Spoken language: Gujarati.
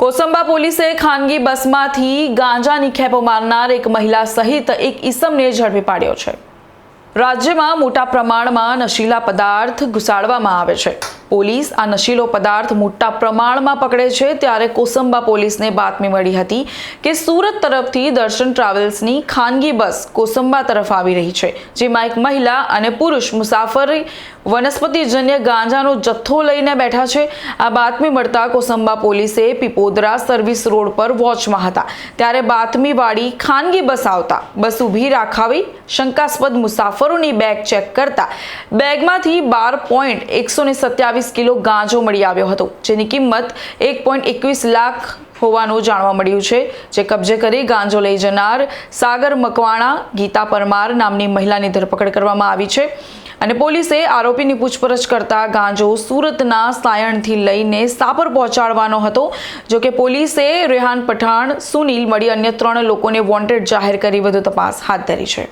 કોસંબા પોલીસે ખાનગી બસમાંથી ગાંજાની ખેપો મારનાર એક મહિલા સહિત એક ઈસમને ઝડપી પાડ્યો છે. રાજ્યમાં મોટા પ્રમાણમાં નશીલા પદાર્થ ઘુસાડવામાં આવે છે. પોલીસ આ નશીલો પદાર્થ મોટા પ્રમાણમાં પકડે છે ત્યારે કોસંબા પોલીસને બાતમી મળી હતી કે સુરત તરફથી દર્શન ટ્રાવેલ્સની ખાનગી બસ કોસંબા તરફ આવી રહી છે, જેમાં એક મહિલા અને પુરુષ મુસાફરી વનસ્પતિજન્ય ગાંજાનો જથ્થો લઈને બેઠા છે. આ બાતમી મળતા કોસંબા પોલીસે પીપોદરા સર્વિસ રોડ પર વોચમાં હતા. ત્યારે બાતમીવાળી ખાનગી બસ આવતા, બસ ઊભી રાખાવી શંકાસ્પદ મુસાફરોની બેગ ચેક કરતા, બેગમાંથી બાર પોઈન્ટ એકસો ને સત્યાવીસ કિલો ગાંજો મળી આવ્યો હતો, જેની કિંમત એક પોઈન્ટ એકવીસ લાખ હોવાનું જાણવા મળ્યું છે, જે કબજે કરી ગાંજો લઈ જનાર સાગર મકવાણા, ગીતા પરમાર નામની મહિલાની ધરપકડ કરવામાં આવી છે. અને પોલીસે આરોપીની પૂછપરછ કરતા ગાંજો સુરતના સાયણથી લઈને સાપર પહોંચાડવાનો હતો, જો કે પોલીસે રેહાન પઠાણ, સુનિલ મળી અન્ય ત્રણ લોકોને વોન્ટેડ જાહેર કરી વધુ તપાસ હાથ ધરી છે.